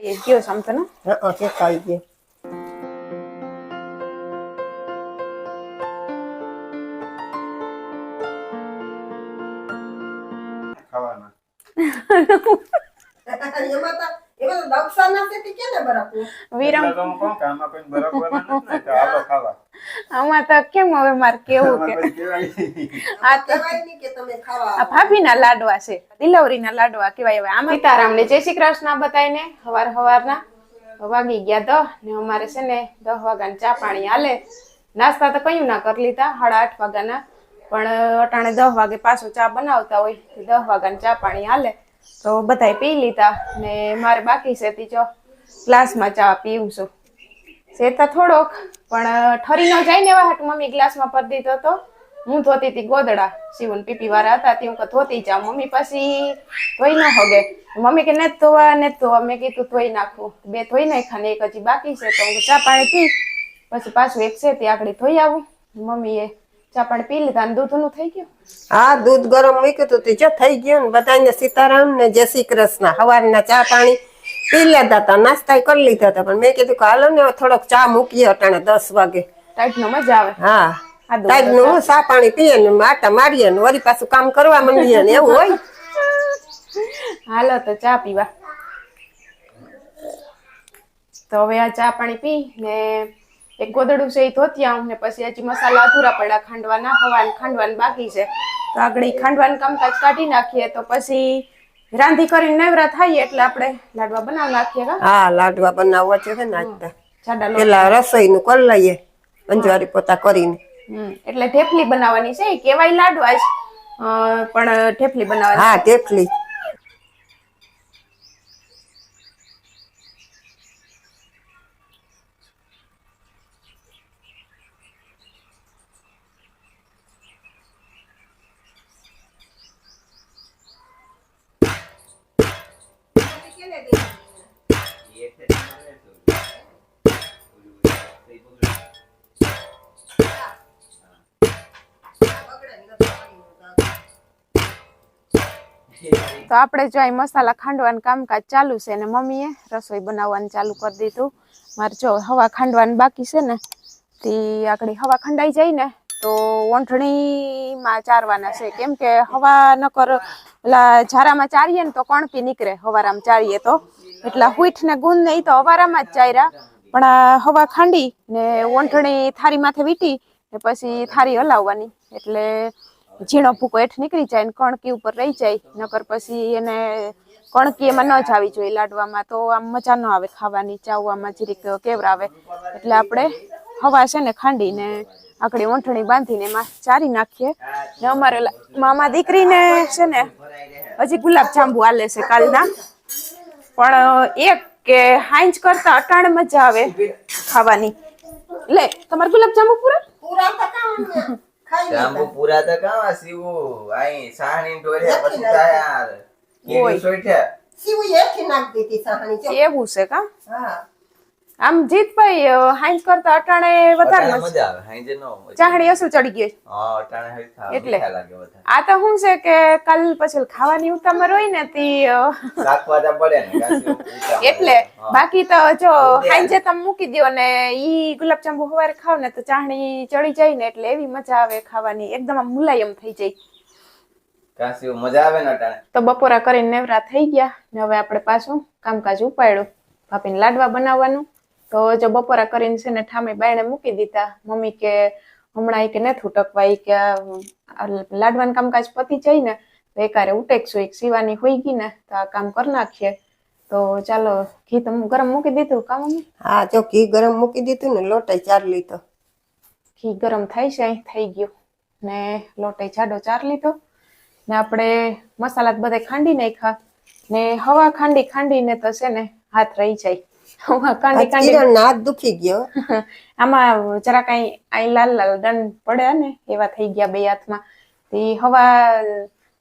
એ ગયો છે આમ તો ને હા શેકાઈ ગયો ખાવાના એમાં તો એમાં તો દક્ષા નથી તે કેને બરાબર વિરમ કે આમાં કોઈ બરાબર નથી ને તો હાલો ખાવા આમાં તો કેમ હવે મારે કેવું કે? આ તો કહેવાય કે તમે ખાવા આ ભાભીના લાડવા છે દિલવરીના લાડવા કેવાય હવે. આમાં સીતારામને જય શ્રી કૃષ્ણ બતાવીને હવાર હવારના વાગી ગયા દહ ને અમારે છે ને દહ વાગ્યાને ચા પાણી હાલે. નાસ્તા તો કયું ના કરી લીધા સાડા આઠ વાગ્યાના. પણ અટાણે દહ વાગે પાછો ચા બનાવતા હોય તો દહ વાગ્યાને ચા પાણી હાલે. તો બધાય પી લીધા ને મારે બાકી છે તી જો ગ્લાસમાં ચા પીવું છું. શેતા થોડોક, પણ ઠરી ન જાય ને એવા મમ્મી ગ્લાસમાં ભરી દીધો તો. હું ધોતી હતી ગોદડા. શિવન પીપી વાળા હતા તે હું કે ધોતી જાઉં મમ્મી પછી ધોઈ ન હોગે. મમ્મી કે, ને ધોવા ને ધોવા. મેં કીધું, ધોઈ નાખું. બે ધોઈ નાખ્યા ને એક હજી બાકી છે, તો હું ચા પાણી પી. પછી પાછું એક છે, તે આગળ ધોઈ આવું. મમ્મીએ ચા પાણી પી લીધા અને દૂધનું થઈ ગયું. હા, દૂધ ગરમ મૂક્યું હતું, તે જો થઈ ગયું ને, બધાને સીતારામ ને જય શ્રી કૃષ્ણ. સવારના ચા પાણી પી લેતા હતા નાસ્તા કરી લીધા હતા પણ મેં કીધું કે હાલો ને થોડોક ચા મૂકીએ અટાણે દસ વાગે. ટાઈટ નો મજા આવે. હા. ટાઈટનું હું સા પાણી પીએ ને આટા મારીએ ને વળી પાછું કામ કરવા માંડીએ ને એવું હોય. હાલો તો ચા પીવા. તો હવે આ ચા પાણી પી ને એક ગોદડું છે એ ધોતી આવું ને પછી હજી મસાલા અધૂરા પડ્યા ખાંડવાના હવાન ખાંડવાનું બાકી છે. તો આગળ ખાંડવાનું કામકાજ કાઢી નાખીએ તો પછી રાંધી કરીને નવરા થાય એટલે આપણે લાડવા બનાવી નાખીએ હા લાડવા બનાવવા છે ને આજના પેલા રસોઈ નું કરી લઈએ અંજવારી પોતા કરીને. એટલે ઢેફલી બનાવવાની છે. કેવાય લાડવા પણ ઢેફલી બનાવવાની હા તેટલી તો આપણે જો અહીં મસાલા ખાંડવાનું કામકાજ ચાલુ છે ને મમ્મીએ રસોઈ બનાવવાનું ચાલુ કરી દીધું. મારે જો હવા ખાંડવાનું બાકી છે ને, તે આગળ હવા ખંડાઈ જાય ને તો વંઠણીમાં ચારવાના છે. કેમ કે હવા નકર ઓલા ઝારામાં ચારીએ ને તો કણકી નીકળે હવારામાં ચારીએ તો. એટલા હુઈઠ ને ગુંદ ને ઈ તો હવારામાં જ ચાર્યા. પણ આ હવા ખાંડી ને વંઠણી થારી માથે વીટી ને પછી થારી હલાવવાની. એટલે ઝીણો ભૂકો હેઠ નીકળી જાય ને કણકી ઉપર રહી જાય. નકર પછી એને કણકી એમાં ન જ આવી જોઈએ લાડવામાં. તો આમ મજા ન આવે ખાવાની. ચાવવામાં જરીક કેવરાવે. એટલે આપણે હવા છે ને ખાંડીને આકડી ઓંઠણી બાંધીને એમાં ચારી નાખીએ. ને અમારે મામા દીકરીને છે ને હજી ગુલાબ જાંબુ આલે છે કાલના. પણ એક કે હાંજ કરતા અટાણ મજા આવે ખાવાની. લે તમારે ગુલાબ જાંબુ પૂરા? પૂરા તો કામ ખાઈ જાંબુ પૂરા તો કાવા સીવું આઈ સાહણી ઢોળ્યા પછી થાય યાર. કીધું સોઈઠ્યા સીવી એથી નાખ દીધી સાહણી એવું છે કા? હા. આમ જીતભાઈ ભાઈ હાંજ કરતા અટાણે વધારે મજા આવે નો ચાહણી અસુ ચડી હા અટાણે ખાવા એટલે. લાગે વધારે. આ તો શું છે કે કાલ પછી ખાવાની ઉતામર હોય ને તી અ, પડે ને એટલે બાકી તો જો. હાંજે તમે મૂકી દો ને ઈ ગુલાબ જાંબુ સવારે ખાવ ને તો ચાહણી ચડી જાય ને એટલે એવી મજા આવે ખાવાની એકદમ આમ મુલાયમ થઈ જાય. મજા આવે ને અટાણે? તો બપોરા કરીને નેવરા થઈ ગયા ને હવે આપણે પાછું કામકાજ ઉપાડ્યું ભાભીને લાડવા બનાવવાનું. તો જો બપોરા કરીને છે ને ઠામે બાયણે મૂકી દીધા. મમ્મી કે હમણાં કે નથી ઉટકવા કે લાડવાનું કામકાજ પતી જાય ને તો એકારે ઉટેકશું એક સીવાની હોઈ ગઈ ને તો આ કામ કરી નાખીએ. તો ચાલો ઘી તો ગરમ મૂકી દીધું કા મમ્મી? હા જો ઘી ગરમ મૂકી દીધું ને લોટાઈ ચાર લીધો. ઘી ગરમ થાય છે અહીં થઈ ગયું. ને લોટે જાડો ચાર લીધો. ને આપણે મસાલા બધા ખાંડી નાખ્યા. ને હવા ખાંડી ખાંડીને તો છે ને હાથ રહી જાય. હવા ખાંડી ખાંડી કિરણ ના હાથ દુખી ગયો. આમાં જરા કઈ અહીં લાલ લાલ દંડ પડ્યા ને એવા થઈ ગયા બે હાથમાં. તે હવા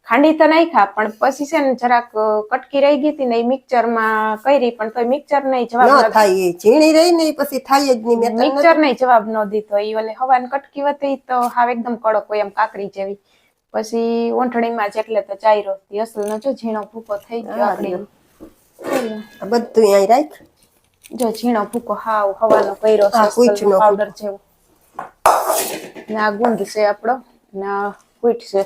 ખાંડી તો નાખ્યા પણ પછી છે ને જરાક કટકી રહી ગઈ હતી ને એ મિક્સરમાં કરી પણ તો મિક્સર નહીં જવાબ થાય ઝીણી રહી ને પછી થાય જ નહીં મિક્સર નહીં જવાબ ન દીધો. એ ઓલે હવા કટકી હતી તો હાવ એકદમ કડક હોય એમ કાકડી જેવી. પછી ઓંઠણીમાં જેટલે તો ચાયરો એ અસલ નો જો ઝીણો ભૂકો થઈ ગયો આકડી બધું અહીં રાખ. જો ઝીણો ભૂકો હાવ હવાનો કર્યો છે પાવડર જેવો. ને આ ગુંદ છે આપણો ને આ કૂટ છે.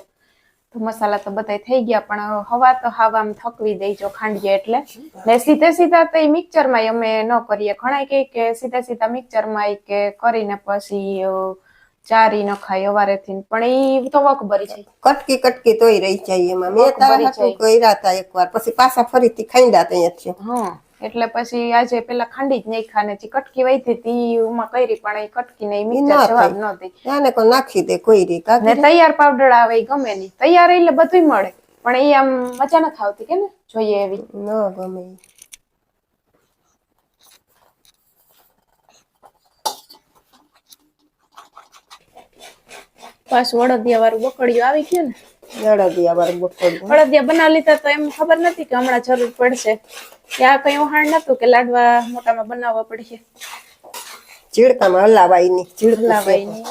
તો મસાલા તો બધાય થઈ ગયા પણ હવા તો હાવ આમ થકવી દઈ જો ખાંડીએ એટલે. ને સીધે સીધા તો મિક્સરમાં અમે ન કરીએ. ઘણા કહે કે સીધા સીધા મિક્સરમાં કે કરીને પછી ચારી ન ખાય અવારેથી પણ ઈ તો વક છે. કટકી કટકી તોય રહી જાય એમાં. મેં તારા કર્યા હતા એકવાર. પછી પાછા ફરીથી ખાંડ્યા ત્યાં છે. હા. એટલે પછી આજે પેલા ખાંડી જ નહીં ખાને જે કટકી વહી હતી ઉમાં કરી પણ એ કટકી નહીં મિક્સર જવાબ. ન દઈ એને કોઈ નાખી દે કોઈ રી ને તૈયાર પાવડર આવે ગમે નહીં તૈયાર એટલે બધું મળે પણ એ આમ મજા નથી આવતી કે ને જોઈએ એવી. ન ગમે પાછું વડદિયા વાળું બકડિયું આવી ગયું ને. વડદિયા વાળું બપોર વડદિયા બનાવી લીધા તો એમ ખબર નથી કે હમણાં જરૂર પડશે. કે આ કઈ ઉહાણ નતું કે લાડવા મોટામાં બનાવવા પડશે? ચીડકામાં હલાવાયની ચીડકું લાવાય છે. નહીં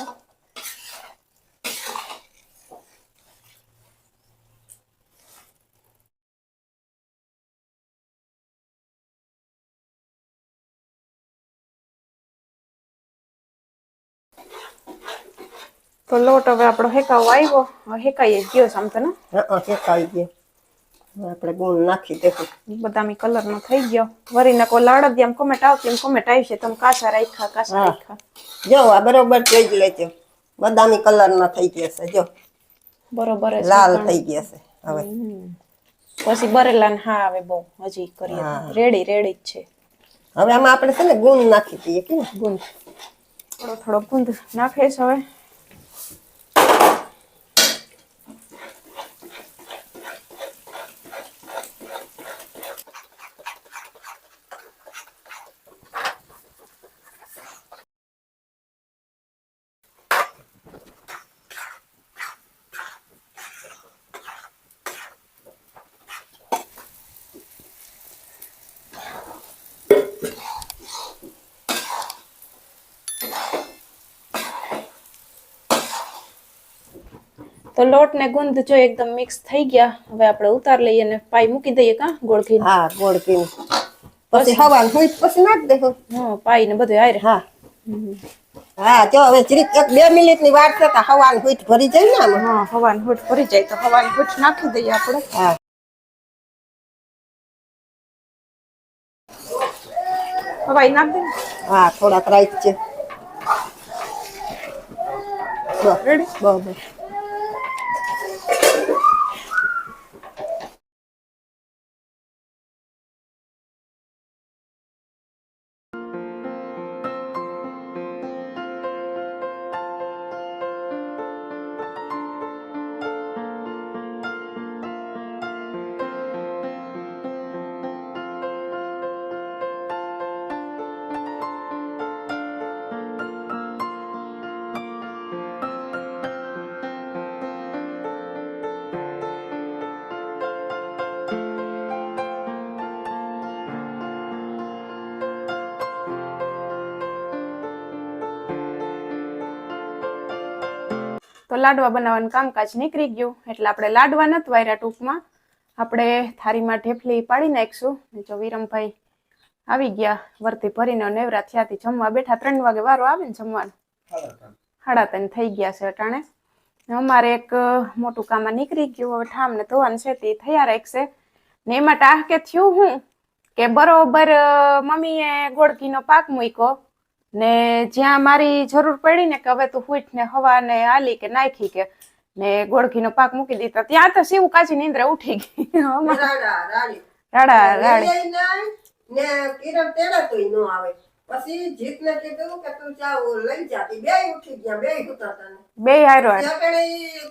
તો લોટ હવે આપણો હેકાવો આવ્યો. હવે હેકાઈ જ ગયો છે આમ તો ને? હા શેકાઈ ગયો. હવે આપણે ગુણ નાખી દેવું બદામી કલર નો થઈ ગયો. વરીને કોઈ લાડદ એમ આવતી એમ કોમેન્ટ આવી છે. તમે કાસા રાખ્યા કાસા રાખ્યા. જો આ બરોબર જોઈ જ લેજો બદામી કલર ના થઈ ગયા છે. જો. બરોબર લાલ થઈ ગયા છે. હવે. પછી બરેલા ને હા આવે બહુ. હજી કરીએ. રેડી રેડી જ છે. હવે આમાં આપણે છે ને ગુણ નાખી દઈએ કે ગુણ. થોડો થોડો ગુંદ નાખીશ હવે. તો લોટ ને ગુંદ જો એકદમ મિક્સ થઈ ગયા. હવે આપણે ઉતાર લઈએ ને પાઈ મૂકી દઈએ કા ગોળઘી હા ગોળઘી પછી હવા હોય પછી નાખ દેખો હા. પાઈ ને બધું આયરે હા. હા જો હવે જરીક એક બે મિનિટની વાત થતા તો હવા હુઈટ ભરી જાય ને આમાં? હા હવાની હૂટ ભરી જાય. તો હવાની હૂટ નાખી દઈએ આપણે. હા. હવાઈ નાખ હા થોડાક રાઈટ છે. બસ રેડી બરાબર તો લાડવા બનાવવાનું કામકાજ નીકળી ગયું. એટલે આપણે લાડવા નથી વાર્યા ટૂંકમાં. આપણે થાળીમાં ઢેફલી પાડી નાખીશું. જો વિરમભાઈ આવી ગયા. વર્તી ભરીને નેવરા થયાથી જમવા બેઠા. ત્રણ વાગે વારો આવે ને જમવાનું. સાડા તને થઈ ગયા છે અટાણે. અમારે એક મોટું કામ નીકળી ગયું. હવે ઠામ ને ધોવાનું છે તે થયા રાખશે. ને એમાં ટાહકે થયું હું કે બરોબર મમ્મીએ ગોળકીનો પાક મૂક્યો. ને જ્યાં મારી જરૂર પડી ને કે હવે તું ફૂટ ને હવા ને આલી કે નાખી કે ને ગોળકીનો પાક મૂકી દીધો. ત્યાં તો શિવ કાચી નીંદ્રા ઉઠી ગઈ. રાડા રાડી. ને કિરણ તેડા તોય નો આવે. પછી જીતને કીધું કે તું જા લઈ જાતી બે ઉઠી ગયા બે હતા તને બે હારો. ત્યાં કણે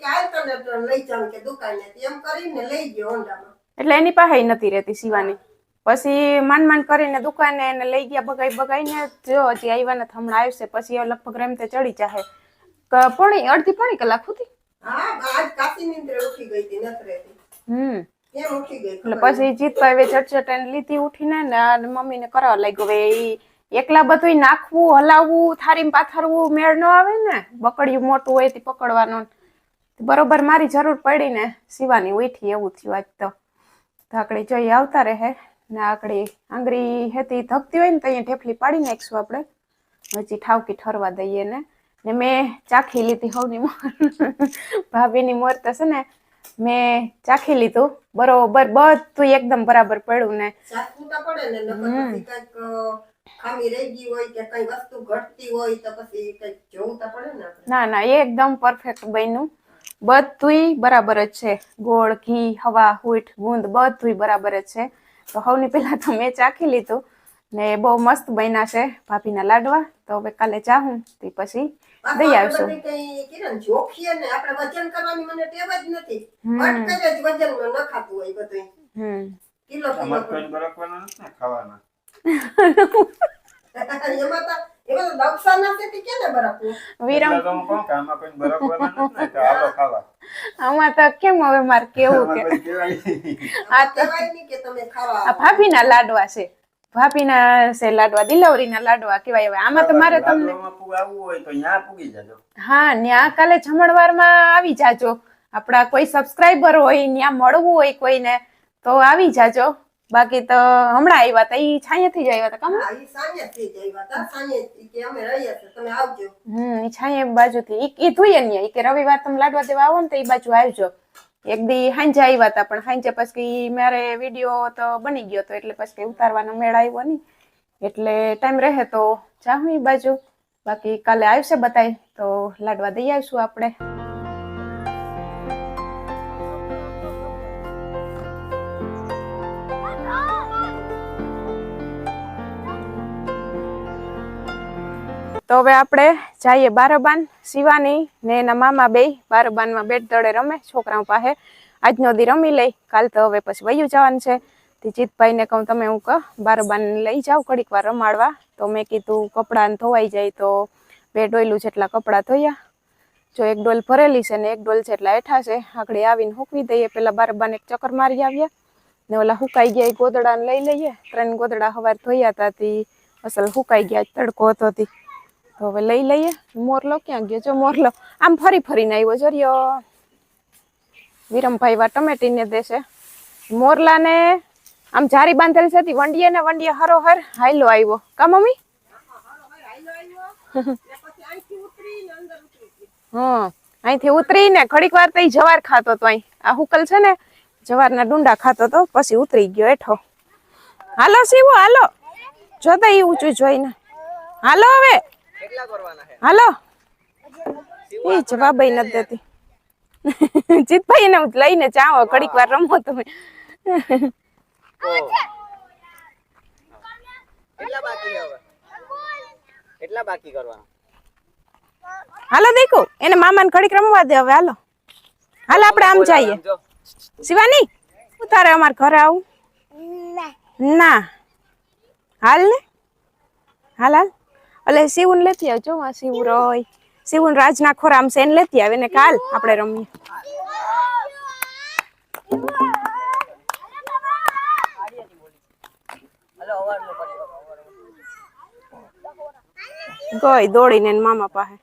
કે હાલ તને લઈ જાઉં કે દુકાને. એમ કરીને લઈ ગયો હોન્ડામાં. એટલે એની પાસે નથી રહેતી શિવાની. પછી માંડ માંડ કરીને દુકાને એને લઈ ગયા બગાઈ બગાઈને જો હજી આવ્યા ને હમણાં આવશે પછી એ લગભગ રેમતે ચડી જાહે. પોણી અડધી પોણી કલાક સુધી? હમ. એટલે પછી જીતભાઈ હવે ચટચટાઈને લીધી ઉઠીને ને મમ્મીને કરવા લાગ્યો. હવે એ એકલા બધું નાખવું હલાવવું થારી પાથરવું મેળ ન આવે ને. બકડિયું મોટું હોય તે પકડવાનું. બરોબર મારી જરૂર પડી ને સીવાની ઉઠી એવું થયું આજ તો. ધાકડી જોઈ આવતા રહે. ને આકડી આંગળી હેતી ધકતી હોય ને તો અહીંયા ઢેફલી પાડી નાખીશું આપણે. પછી ઠાવકી ઠરવા દઈએ ને. ને મેં ચાખી લીધી હવની મોર. ભાભીની મોર તો છે ને મેં ચાખી લીધું. બરોબર બધું એકદમ બરાબર પડ્યું ને. ને ને ના એકદમ પરફેક્ટ બન્યું. બધુંય બરાબર જ છે. ગોળ ઘી હવા હૂઠ ગુંદ બધુંય બરાબર જ છે. તો સૌની પહેલા તો મેં ચાખી લીધું ને બહુ મસ્ત બન્યા છે ભાભીના લાડવા. તો હવે કાલે ચાહું તે પછી દઈ આવશું. કિરણ જોખીએ ને આપણે વજન કરવાની મને ટેવ જ નથી. અટકે જ વજનમાં ન ખાતું હોય બધું હમ. કિલો કિલો નથી ખાવાના. એમાં તો એમાં તો દક્ષા નથી કે ને બરાબર વિરમ. તો કહું કોઈ બરાબર નથી ને તો ખાવા. આમાં તો કેમ હવે મારે કેવું કે. આ તો કહેવાય નહીં કે તમે ખાવા આ ભાભીના લાડવા છે. ભાભીના છે લાડવા દિલાવરીના લાડવા કેવાય હવે. આમાં તો મારે તમને લાડવામાં પૂગ આવવું હોય તો ન્યા પૂગી જાજો. હા ન્યા કાલે જમણવારમાં આવી જાજો. આપડા કોઈ સબસ્ક્રાઈબર હોય ન્યા મળવું હોય કોઈને તો આવી જાજો. બાકી તો હમણાં આવ્યા હતા ઈ છાંયેથી જ આવ્યા હતા કમ ઈ સાંજે થઈ જાય વાત હા, સાંજે કે અમે રહ્યા છે તમે આવજો. હમ ઈ છાંયે બાજુથી ઈ ઈ થુંય ન્યા ઈ કે રવિવાર તમે લાડવા દેવા આવો ને તો ઈ બાજુ આવજો. એક દી હાંજે આવ્યા હતા પણ હાંજે પછી મારે વીડિયો તો બની ગયો તો એટલે પછી ઉતારવાનો મેળ આવ્યો નહીં એટલે ટાઈમ રહે તો જાઉં ઈ બાજુ. બાકી કાલે આવશે બતાય તો લાડવા દઈ આવીશું આપણે. તો હવે આપણે જઈએ બારબાન, શિવાની ને એના મામા બે બારબાનમાં બેટ દળે રમે, છોકરાઓ પાસે આજનો દી રમી લઈ કાલ તો હવે પછી વયું જવાનું છે. જીતભાઈને કહું, તમે હું કહું, બારબાન લઈ જાઉં ઘડીક વાર રમાડવા. તો મેં કીધું, કપડાં ધોવાઈ જાય તો બે ડોયલું જેટલા કપડાં ધોયા. જો એક ડોલ ભરેલી છે ને એક ડોલ જેટલા હેઠા છે, આગળ આવીને હૂકવી દઈએ. પેલા બારબાન એક ચક્કર મારી આવ્યા. ને ઓલા હુકાઈ ગયા એ ગોદડાને લઈ લઈએ. ત્રણ ગોદડા હવાર ધોયા હતા અસલ હુકાઈ ગયા, તડકો હતો તો. હવે લઈ લઈએ. મોરલો ક્યાં ગયો જો મોરલો આમ ફરી ફરીને આવ્યો જો રહ્યો વિરમભાઈ વા ટમેટીને દેશે. મોરલાને આમ જારી બાંધેલ છે તી. વંડીએ ને વંડીએ હરોહર હાઈલો આવ્યો. કા મમ્મી? હા અહીંથી ઉતરીને ઘડીક વાર તો જવાર ખાતો તો અહીં. આ હુકલ છે ને જવારના ડુંડા ખાતો તો પછી ઉતરી ગયો હેઠો. હાલો શિવો હાલો. જોતા એ ઊંચું જોઈને. હાલો હવે. હાલો. એ જવાબ નથી દેતી. જીતભાઈ એને હું લઈને જાઓ ઘડીક વાર રમો તમે. કેટલા બાકી હવે? કેટલા બાકી કરવાના? હાલો દેખો એને મામાને ઘડીક રમવા દે હવે હાલો. હાલ આપણે આમ જઈએ. શિવાની શિવાની તારે અમાર ઘરે આવું? ના. હાલ ને? હાલ હાલ. એટલે શિવન લેતી આવજો આ શિવ રોય શિવન રાજના ખોરામ છે, એને લેતી આવે ને કાલ આપણે રમીએ. ગઈ દોડીને મામા પાસે.